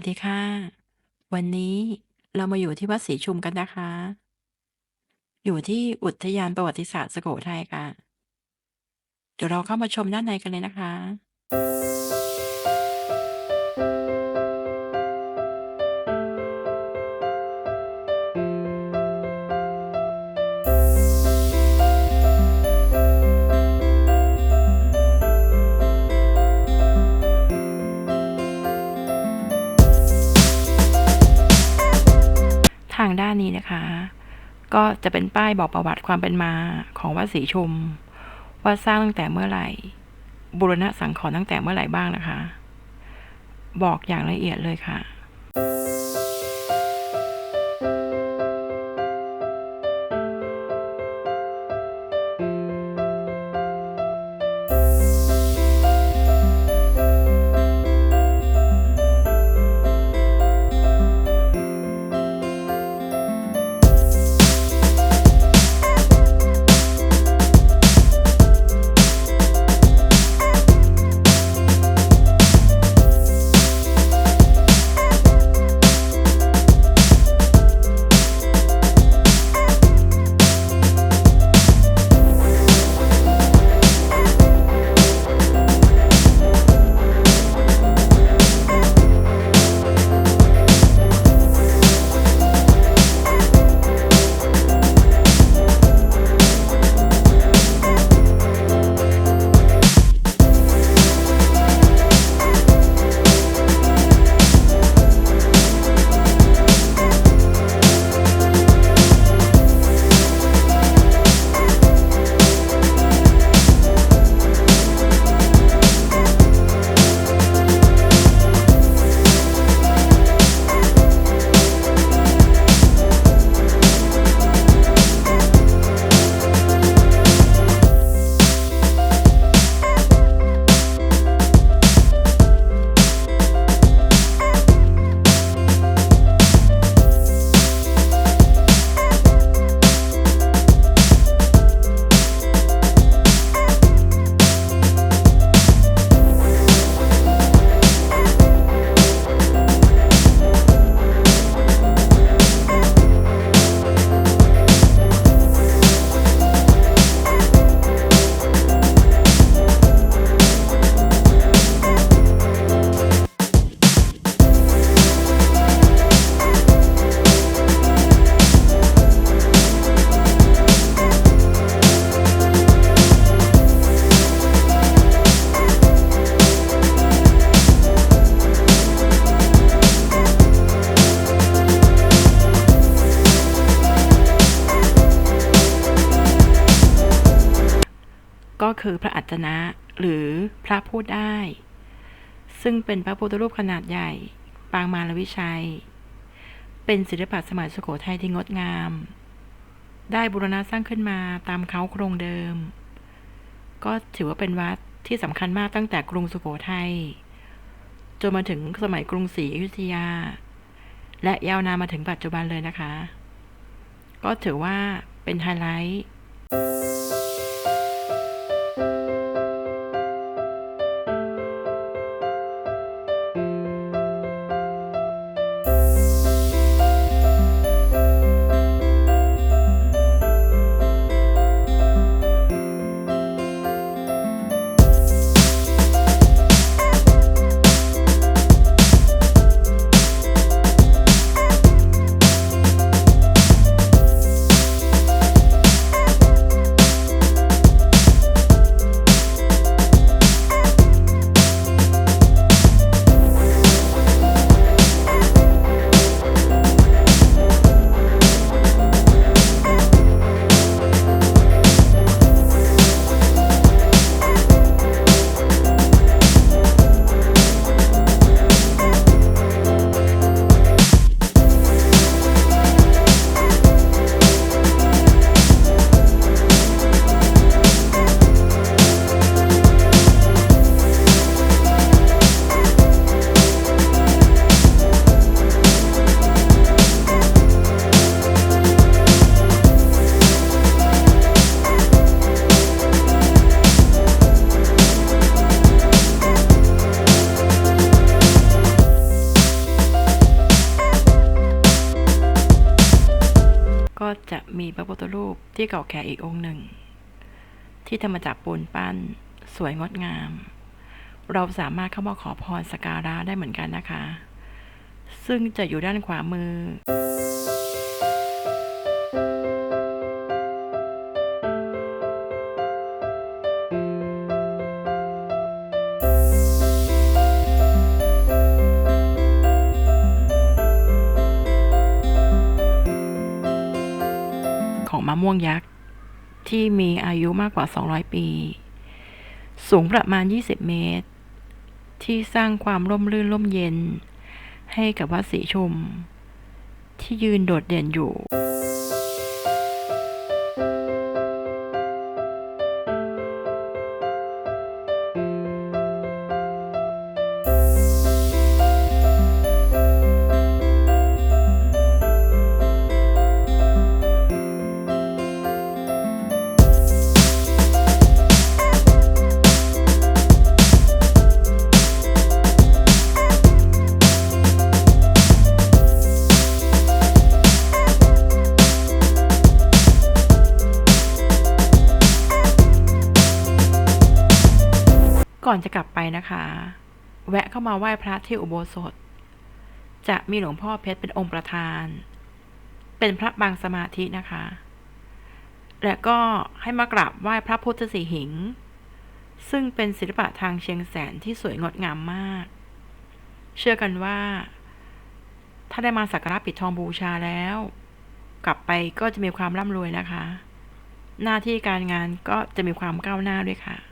วัสดีค่ะ วันนี้เรามาอยู่ที่วัดศรีชุมกันนะคะ อยู่ที่อุทยานประวัติศาสตร์สุโขทัยค่ะ เดี๋ยวเราเข้ามาชมด้านในกันเลยนะคะ นนี้นะคะ ก็จะเป็นป้ายบอกประวัติความเป็นมาของวัดศรีชม ว่าสร้างตั้งแต่เมื่อไหร่ บุรณะสังขรตั้งแต่เมื่อไหร่บ้างนะคะ บอกอย่างละเอียดเลยค่ะ ก็คือพระอัจนะหรือพระพูดได้ ซึ่งเป็นพระพุทธรูปขนาดใหญ่ ปางมารวิชัย เป็นศิลปะสมัยสุโขทัยที่งดงาม ได้บูรณะสร้างขึ้นมาตามเขาโครงเดิม ก็ถือว่าเป็นวัดที่สำคัญมากตั้งแต่กรุงสุโขทัยจนมาถึงสมัยกรุงศรีอยุธยา และยาวนานมาถึงปัจจุบันเลยนะคะ ก็ถือว่าเป็นไฮไลท์ มีพระพุทธรูปที่เก่าแก่อีกองค์หนึ่ง ที่ทำมาจากปูนปั้น สวยงดงาม เราสามารถเข้ามาขอพรสการะได้เหมือนกันนะคะ ซึ่งจะอยู่ด้านขวามือ ม่วงยักษ์ ที่มีอายุมากกว่า 200 ปี สูงประมาณ 20 เมตร ที่สร้างความร่มรื่นร่มเย็น ให้กับวัดศรีชุม ที่ยืนโดดเด่นอยู่ ก่อนจะกลับไปนะคะ แวะเข้ามาไหว้พระที่อุโบสถ จะมีหลวงพ่อเพชรเป็นองค์ประธาน เป็นพระบางสมาธินะคะ และก็ให้มากราบไหว้พระพุทธสีหิง ซึ่งเป็นศิลปะทางเชียงแสนที่สวยงดงามมาก เชื่อกันว่า ถ้าได้มาสักการะปิดทองบูชาแล้ว กลับไปก็จะมีความร่ำรวยนะคะ หน้าที่การงานก็จะมีความก้าวหน้าด้วยค่ะ